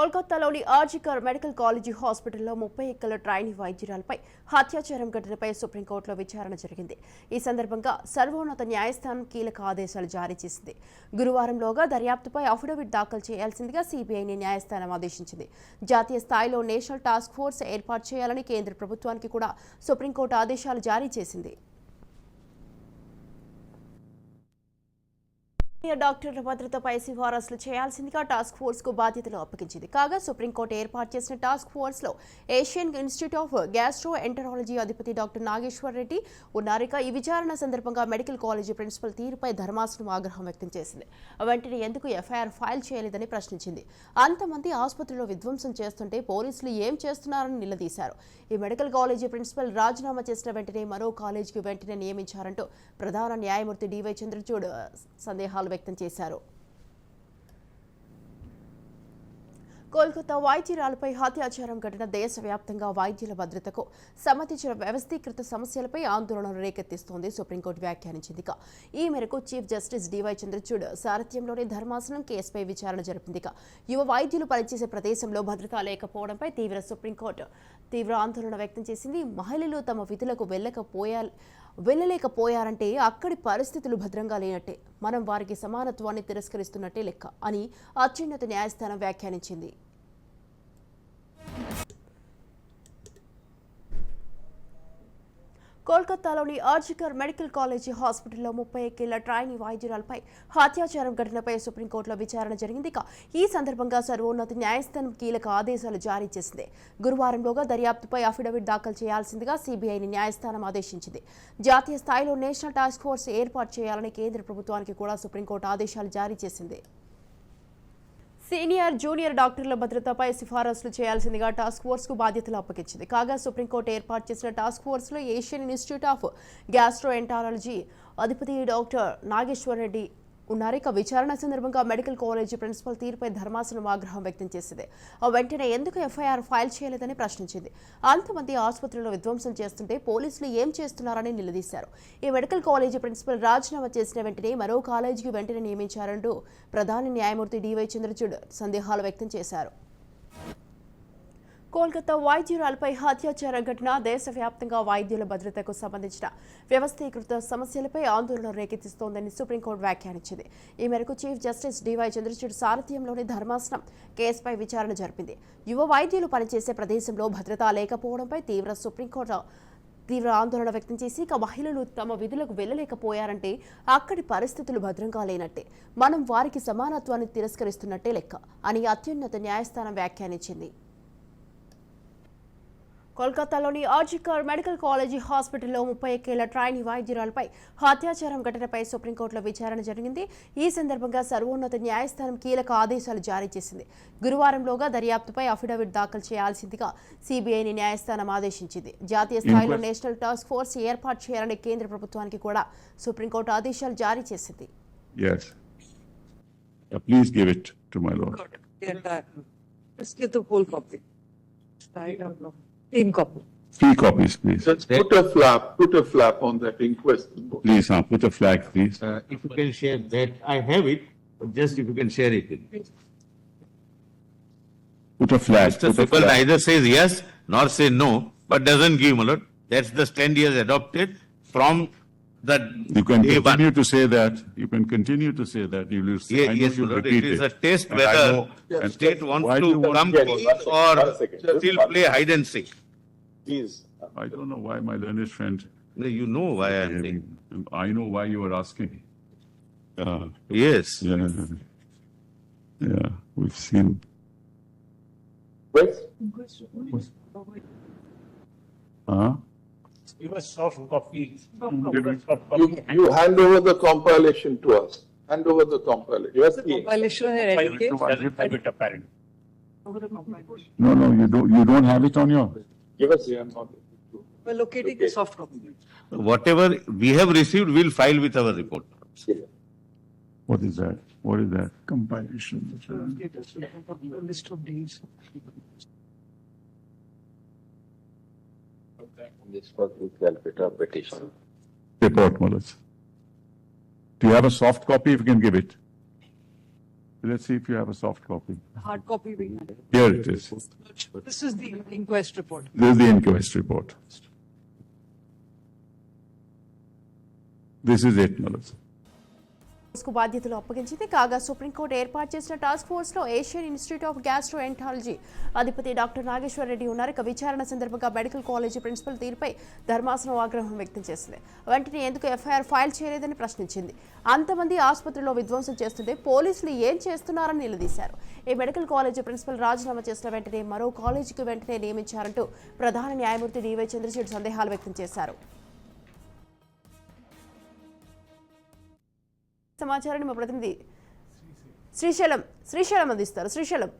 కోల్కతాలోని RG Kar medical college హాస్పిటల్లో ముప్పై ఎక్కల ట్రైనీ వైద్యురాలపై హత్యాచారం ఘటనపై సుప్రీంకోర్టులో విచారణ జరిగింది. ఈ సందర్భంగా సర్వోన్నత న్యాయస్థానం కీలక ఆదేశాలు జారీ చేసింది. గురువారంలోగా దర్యాప్తుపై అఫిడవిట్ దాఖలు చేయాల్సిందిగా సిబిఐని న్యాయస్థానం ఆదేశించింది. జాతీయ స్థాయిలో నేషనల్ టాస్క్ ఫోర్స్ ఏర్పాటు చేయాలని కేంద్ర ప్రభుత్వానికి కూడా సుప్రీంకోర్టు ఆదేశాలు జారీ చేసింది. డాక్టర్ల భద్రతపై సిఫారసులు చేయాల్సిందిగా టాస్క్ ఫోర్స్కు బాధ్యతలు అప్పగించింది. కాగా సుప్రీంకోర్టు ఏర్పాటు చేసిన టాస్క్ ఫోర్స్లో Asian institute of gastroenterology అధిపతి డాక్టర్ నాగేశ్వర్ రెడ్డి ఉన్నారిక ఈ విచారణ సందర్భంగా మెడికల్ కాలేజీ ప్రిన్సిపల్ తీరుపై ధర్మాసనం ఆగ్రహం వ్యక్తం చేసింది. వెంటనే ఎందుకు ఎఫ్ఐఆర్ ఫైల్ చేయలేదని ప్రశ్నించింది. అంతమంది ఆసుపత్రిలో విధ్వంసం చేస్తుంటే పోలీసులు ఏం చేస్తున్నారని నిలదీశారు. ఈ మెడికల్ కాలేజీ ప్రిన్సిపల్ రాజీనామా చేసిన వెంటనే మరో కాలేజీకి వెంటనే నియమించారంటూ ప్రధాన న్యాయమూర్తి డివై చంద్రచూడ్ సందేహాలు వ్యక్తం చేశారు. కోల్కతా వైద్యురాలపై హత్యాచారం ఘటన దేశవ్యాప్తంగా వైద్యుల భద్రతకు సంబంధించిన వ్యవస్థీకృత సమస్యలపై ఆందోళన రేకెత్తిస్తోంది సుప్రీంకోర్టు వ్యాఖ్యానించింది. ఈ మేరకు chief justice D Y Chandrachud సారథ్యంలోని ధర్మాసనం కేసుపై విచారణ జరిపింది. యువ వైద్యులు పనిచేసే ప్రదేశంలో భద్రత లేకపోవడంపై తీవ్ర సుప్రీంకోర్టు తీవ్ర ఆందోళన వ్యక్తం చేసింది. మహిళలు తమ విధులకు వెళ్ళకపోయా వెళ్ళలేకపోయారంటే అక్కడి పరిస్థితులు భద్రంగా లేనట్టే. మనం వారికి సమానత్వాన్ని తిరస్కరిస్తున్నట్టే లెక్క అని అత్యున్నత న్యాయస్థానం వ్యాఖ్యానించింది. కోల్కతాలోని ఆర్జికర్ మెడికల్ కాలేజీ హాస్పిటల్లో ముప్పై ఏళ్ళ ట్రాయిని వాయిద్యురాలపై హత్యాచారం ఘటనపై సుప్రీంకోర్టులో విచారణ జరిగింది. ఈ సందర్భంగా సర్వోన్నత న్యాయస్థానం కీలక ఆదేశాలు జారీ చేసింది. గురువారంలోగా దర్యాప్తుపై అఫిడవిట్ దాఖలు చేయాల్సిందిగా సిబిఐని న్యాయస్థానం ఆదేశించింది. జాతీయ స్థాయిలో నేషనల్ టాస్క్ ఫోర్స్ ఏర్పాటు చేయాలని కేంద్ర ప్రభుత్వానికి కూడా సుప్రీంకోర్టు ఆదేశాలు జారీ చేసింది. సీనియర్ జూనియర్ డాక్టర్ల భద్రతపై సిఫారసులు చేయాల్సిందిగా టాస్క్ ఫోర్స్కు బాధ్యతలు అప్పగించింది. కాగా సుప్రీంకోర్టు ఏర్పాటు చేసిన టాస్క్ ఫోర్స్లో Asian institute of gastroenterology అధిపతి డాక్టర్ నాగేశ్వర్ రెడ్డి ఉన్నారు ఇక విచారణ సందర్భంగా మెడికల్ కాలేజీ ప్రిన్సిపల్ తీరుపై ధర్మాసనం ఆగ్రహం వ్యక్తం చేసింది. ఆ వెంటనే ఎందుకు ఎఫ్ఐఆర్ ఫైల్ చేయలేదని ప్రశ్నించింది. అంతమంది ఆసుపత్రిలో విధ్వంసం చేస్తుంటే పోలీసులు ఏం చేస్తున్నారని నిలదీశారు. ఈ మెడికల్ కాలేజీ ప్రిన్సిపల్ రాజీనామా చేసిన వెంటనే మరో కాలేజీకి వెంటనే నియమించారంటూ ప్రధాన న్యాయమూర్తి డివై చంద్రచూడ్ సందేహాలు వ్యక్తం చేశారు. కోల్కతా వైద్యురాలపై హత్యాచార ఘటన దేశవ్యాప్తంగా వైద్యుల భద్రతకు సంబంధించిన వ్యవస్థీకృత సమస్యలపై ఆందోళన రేకెత్తిస్తోందని సుప్రీంకోర్టు వ్యాఖ్యానించింది. ఈ మేరకు chief justice D Y Chandrachud సారథ్యంలోని ధర్మాసనం కేసుపై విచారణ జరిపింది. యువ వైద్యులు పనిచేసే ప్రదేశంలో భద్రత లేకపోవడంపై తీవ్ర సుప్రీంకోర్టు తీవ్ర ఆందోళన వ్యక్తం చేసి ఇక మహిళలు తమ విధులకు వెళ్ళలేకపోయారంటే అక్కడి పరిస్థితులు భద్రంగా లేనట్టే. మనం వారికి సమానత్వాన్ని తిరస్కరిస్తున్నట్టే లెక్క అని అత్యున్నత న్యాయస్థానం వ్యాఖ్యానించింది. కోల్కతాలోని ఆర్జికర్ మెడికల్ కాలేజీ హాస్పిటల్లో ముప్పై ఎక్కేళ్ళ ట్రైనీ వైద్యురాలపై హత్యాచారం ఘటనపై సుప్రీంకోర్టులో విచారణ జరిగింది ఈ సందర్భంగా సర్వోన్నత న్యాయస్థానం కీలక ఆదేశాలు జారీ చేసింది గురువారంలోగా దర్యాప్తుపై అఫిడవిట్ దాఖలు చేయాల్సిందిగా సిబిఐని న్యాయస్థానం ఆదేశించింది జాతీయ స్థాయిలో నేషనల్ టాస్క్ ఫోర్స్ ఏర్పాటు చేయాలని కేంద్ర ప్రభుత్వానికి కూడా సుప్రీంకోర్టు ఆదేశాలు జారీ చేసింది Yes. Please give it to my lord. Got it. The entire. Let's get the whole copy. I don't know. Clean copy. Three copies, please. Just put a flap, put a flap on that inquest. report. Please, uh, put a flag, please. Uh, if you can share that, I have it, but just if you can share it. with. Put a flag. Mr. put a Supal flag. neither says yes nor say no, but doesn't give, my lord. That's the stand he has adopted from the You can day one. continue to say that. You can continue to say that. You will. Ye- I know Yes, you'll my repeat it is a test And I whether know- and state wants why do to you want- come Yeah, one close second, or just still one play hide and seek. Please. I don't know why my learned friend. No, You know why I am saying. I know why you are asking. Uh, Yes. yeah. Yeah, we've seen. Wait, Huh? Give us soft copy. Mm-hmm. you, you hand over the compilation to us. Hand over the compilation. Yes, please. Compilation and educate. Have it apparent. No, no, you don't, you don't have it on your. Give us the amount. We're locating the soft copy. Whatever we have received, we'll file with our report. What is that? What is that? Compilation. List of days. This was the Calcutta petition. Report, Malaj. Do you have a soft copy? If you can give it. Let's see if you have a soft copy. Hard copy we had. Here it is. This is the inquest report. This is the inquest report. This is it, Melissa. కు బాధ్యతలు అప్పగించింది. కాగా supreme court ఏర్పాటు చేసిన task ఫోర్స్లో Asian institute of gastroenterology అధిపతి doctor Nageswara Reddy ఉన్నారు. ఇక విచారణ సందర్భంగా మెడికల్ కాలేజీ ప్రిన్సిపల్ తీరుపై ధర్మాసనం ఆగ్రహం వ్యక్తం చేసింది. వెంటనే ఎందుకు ఎఫ్ఐఆర్ ఫైల్ చేయలేదని ప్రశ్నించింది. అంతమంది ఆసుపత్రిలో విధ్వంసం చేస్తుంటే పోలీసులు ఏం చేస్తున్నారని నిలదీశారు. ఈ మెడికల్ కాలేజీ ప్రిన్సిపల్ రాజీనామా చేసిన వెంటనే మరో కాలేజీకి వెంటనే నియమించారంటూ ప్రధాన న్యాయమూర్తి డివై చంద్రచూడ్ సందేహాలు వ్యక్తం చేశారు. సమాచారాన్ని మా ప్రతినిధి శ్రీశైలం శ్రీశైలం అందిస్తారు. శ్రీశైలం.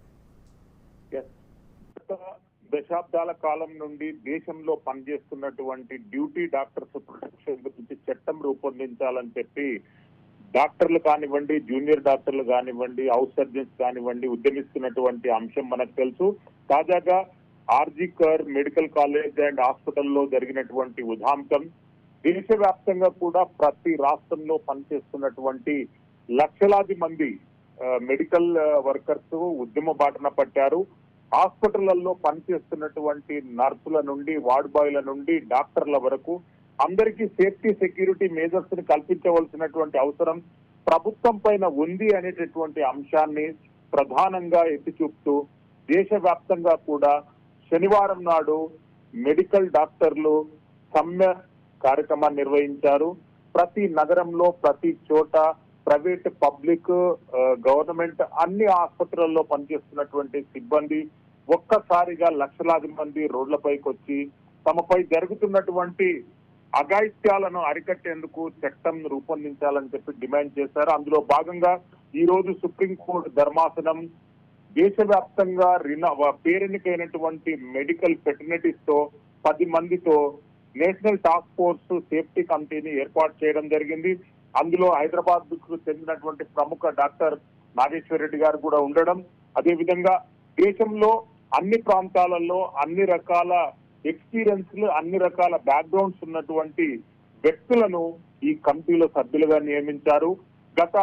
దశాబ్దాల కాలం నుండి దేశంలో పనిచేస్తున్నటువంటి డ్యూటీ డాక్టర్స్ ప్రొటెక్షన్ గురించి చట్టం రూపొందించాలని చెప్పి డాక్టర్లు కానివ్వండి జూనియర్ డాక్టర్లు కానివ్వండి హౌస్ సర్జన్స్ కానివ్వండి ఉద్యమిస్తున్నటువంటి అంశం మనకు తెలుసు. తాజాగా ఆర్జీ కర్ మెడికల్ కాలేజ్ అండ్ హాస్పిటల్లో జరిగినటువంటి ఉదాంతం దేశవ్యాప్తంగా కూడా ప్రతి రాష్ట్రంలో పనిచేస్తున్నటువంటి లక్షలాది మంది మెడికల్ వర్కర్స్ ఉద్యమ బాటన పట్టారు. హాస్పిటళ్ళలో పనిచేస్తున్నటువంటి నర్సుల నుండి వార్డ్ బాయ్ల నుండి డాక్టర్ల వరకు అందరికీ సేఫ్టీ సెక్యూరిటీ మేజర్స్ని కల్పించవలసినటువంటి అవసరం ప్రభుత్వం పైన ఉంది అనేటటువంటి అంశాన్ని ప్రధానంగా ఎత్తి చూపుతూ దేశవ్యాప్తంగా కూడా శనివారం నాడు మెడికల్ డాక్టర్లు సమ్మె కార్యక్రమాన్ని నిర్వహించారు. ప్రతి నగరంలో ప్రతి చోట ప్రైవేట్ పబ్లిక్ గవర్నమెంట్ అన్ని ఆసుపత్రుల్లో పనిచేస్తున్నటువంటి సిబ్బంది ఒక్కసారిగా లక్షలాది మంది రోడ్లపైకి వచ్చి తమపై జరుగుతున్నటువంటి అఘాయిత్యాలను అరికట్టేందుకు చట్టం రూపొందించాలని చెప్పి డిమాండ్ చేశారు. అందులో భాగంగా ఈ రోజు సుప్రీంకోర్టు ధర్మాసనం దేశవ్యాప్తంగా రిన పేరెన్నికైనటువంటి మెడికల్ ఫెటర్నిటీస్తో పది మందితో నేషనల్ టాస్క్ ఫోర్స్ సేఫ్టీ కమిటీని ఏర్పాటు చేయడం జరిగింది. అందులో హైదరాబాద్కు చెందినటువంటి ప్రముఖ డాక్టర్ నాగేశ్వర రెడ్డి గారు కూడా ఉండడం. అదేవిధంగా దేశంలో అన్ని ప్రాంతాలలో అన్ని రకాల ఎక్స్పీరియన్స్ అన్ని రకాల బ్యాక్గ్రౌండ్స్ ఉన్నటువంటి వ్యక్తులను ఈ కమిటీలో సభ్యులుగా నియమించారు. గత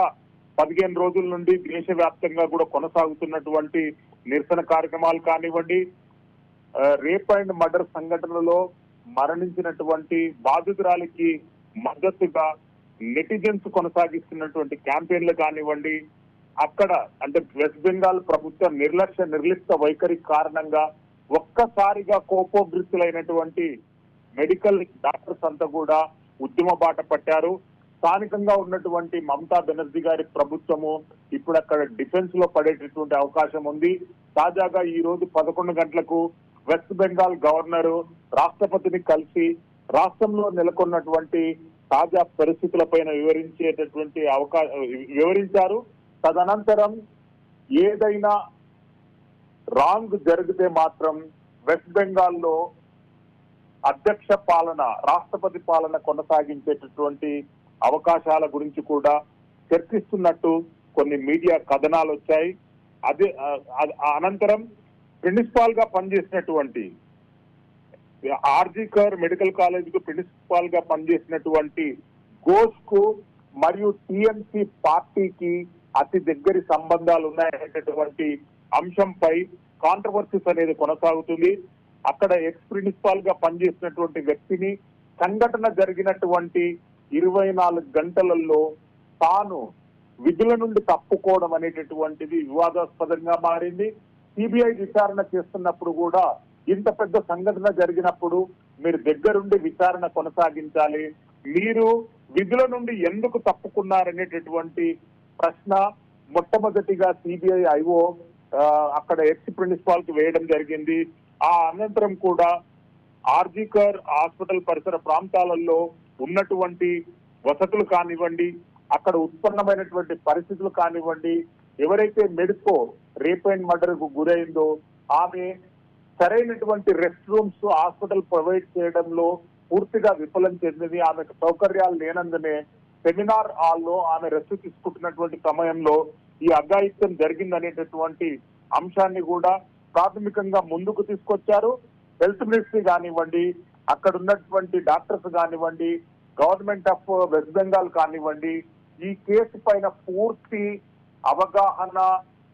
పదిహేను రోజుల నుండి దేశవ్యాప్తంగా కూడా కొనసాగుతున్నటువంటి నిరసన కార్యక్రమాలు కానివ్వండి రేప్ అండ్ మర్డర్ సంఘటనలో మరణించినటువంటి బాధితురాలికి మద్దతుగా నెటిజన్స్ కొనసాగిస్తున్నటువంటి క్యాంపెయిన్లు కానివ్వండి అక్కడ అంటే వెస్ట్ బెంగాల్ ప్రభుత్వ నిర్లక్ష్య నిర్లిప్త వైఖరి కారణంగా ఒక్కసారిగా కోపోగ్రస్తులైనటువంటి మెడికల్ డాక్టర్స్ అంతా కూడా ఉద్యమ బాట పట్టారు. స్థానికంగా ఉన్నటువంటి మమతా బెనర్జీ గారి ప్రభుత్వము ఇప్పుడు అక్కడ డిఫెన్స్లో పడేటటువంటి అవకాశం ఉంది. తాజాగా ఈ రోజు పదకొండు గంటలకు వెస్ట్ బెంగాల్ గవర్నరు రాష్ట్రపతిని కలిసి రాష్ట్రంలో నెలకొన్నటువంటి తాజా పరిస్థితులపైన వివరించేటటువంటి అవకాశం వివరించారు. తదనంతరం ఏదైనా రాంగ్ జరిగితే మాత్రం వెస్ట్ బెంగాల్లో అధ్యక్ష పాలన రాష్ట్రపతి పాలన కొనసాగించేటటువంటి అవకాశాల గురించి కూడా చర్చిస్తున్నట్టు కొన్ని మీడియా కథనాలు వచ్చాయి. అదే అనంతరం ప్రిన్సిపాల్గా పనిచేసినటువంటి ఆర్జికర్ మెడికల్ కాలేజ్కు ప్రిన్సిపాల్గా పనిచేసినటువంటి ఘోష్కు మరియు టిఎంసి పార్టీకి అతి దగ్గరి సంబంధాలు ఉన్నాయనేటటువంటి అంశంపై కాంట్రవర్సీస్ అనేది కొనసాగుతుంది. అక్కడ ఎక్స్ ప్రిన్సిపాల్గా పనిచేసినటువంటి వ్యక్తిని సంఘటన జరిగినటువంటి ఇరవై నాలుగు గంటలలో తాను విధుల నుండి తప్పుకోవడం అనేటటువంటిది వివాదాస్పదంగా మారింది. సిబిఐ విచారణ చేస్తున్నప్పుడు కూడా ఇంత పెద్ద సంఘటన జరిగినప్పుడు మీరు దగ్గరుండి విచారణ కొనసాగించాలి. మీరు విధుల నుండి ఎందుకు తప్పుకున్నారనేటటువంటి ప్రశ్న మొట్టమొదటిగా సిబిఐ ఐఓ అక్కడ ఎక్స్ ప్రిన్సిపాల్కి వేయడం జరిగింది. ఆ అనంతరం కూడా ఆర్జికర్ హాస్పిటల్ పరిసర ప్రాంతాలలో ఉన్నటువంటి వసతులు కానివ్వండి అక్కడ ఉత్పన్నమైనటువంటి పరిస్థితులు కానివ్వండి ఎవరైతే మెడికో రేప్ అండ్ మర్డర్కు గురైందో ఆమె సరైనటువంటి రెస్ట్ రూమ్స్ హాస్పిటల్ ప్రొవైడ్ చేయడంలో పూర్తిగా విఫలం చెందింది. ఆమెకు సౌకర్యాలు లేనందునే సెమినార్ హాల్లో ఆమె రెస్ట్ తీసుకుంటున్నటువంటి సమయంలో ఈ అఘాయిత్యం జరిగిందనేటటువంటి అంశాన్ని కూడా ప్రాథమికంగా ముందుకు తీసుకొచ్చారు. హెల్త్ మినిస్ట్రీ కానివ్వండి అక్కడ ఉన్నటువంటి డాక్టర్స్ కానివ్వండి గవర్నమెంట్ ఆఫ్ వెస్ట్ బెంగాల్ కానివ్వండి ఈ కేసు పైన పూర్తి అవగాహన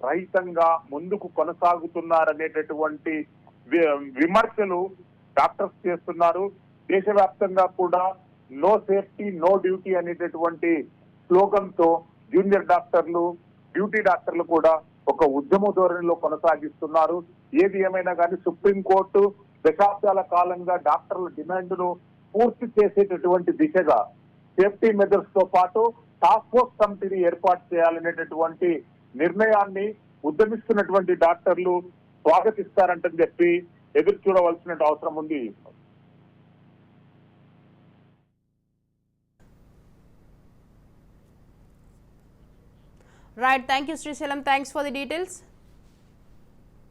రహితంగా ముందుకు కొనసాగుతున్నారనేటటువంటి వి- విమర్శలు డాక్టర్స్ చేస్తున్నారు. దేశవ్యాప్తంగా కూడా నో సేఫ్టీ నో డ్యూటీ అనేటటువంటి స్లోగన్తో జూనియర్ డాక్టర్లు డ్యూటీ డాక్టర్లు కూడా ఒక ఉద్యమ ధోరణిలో కొనసాగిస్తున్నారు. ఏది ఏమైనా కానీ సుప్రీంకోర్టు దశాబ్దాల కాలంగా డాక్టర్ల డిమాండ్ను పూర్తి చేసేటటువంటి దిశగా సేఫ్టీ మెజర్స్తో పాటు టాస్క్ ఫోర్స్ కమిటీని ఏర్పాటు చేయాలనేటటువంటి నిర్ణయాన్ని ఉద్యమిస్తున్నటువంటి డాక్టర్లు స్వాగతిస్తారంటని చెప్పి ఎదురు చూడవలసిన అవసరం ఉంది. Right thank you Srisailam thanks for the details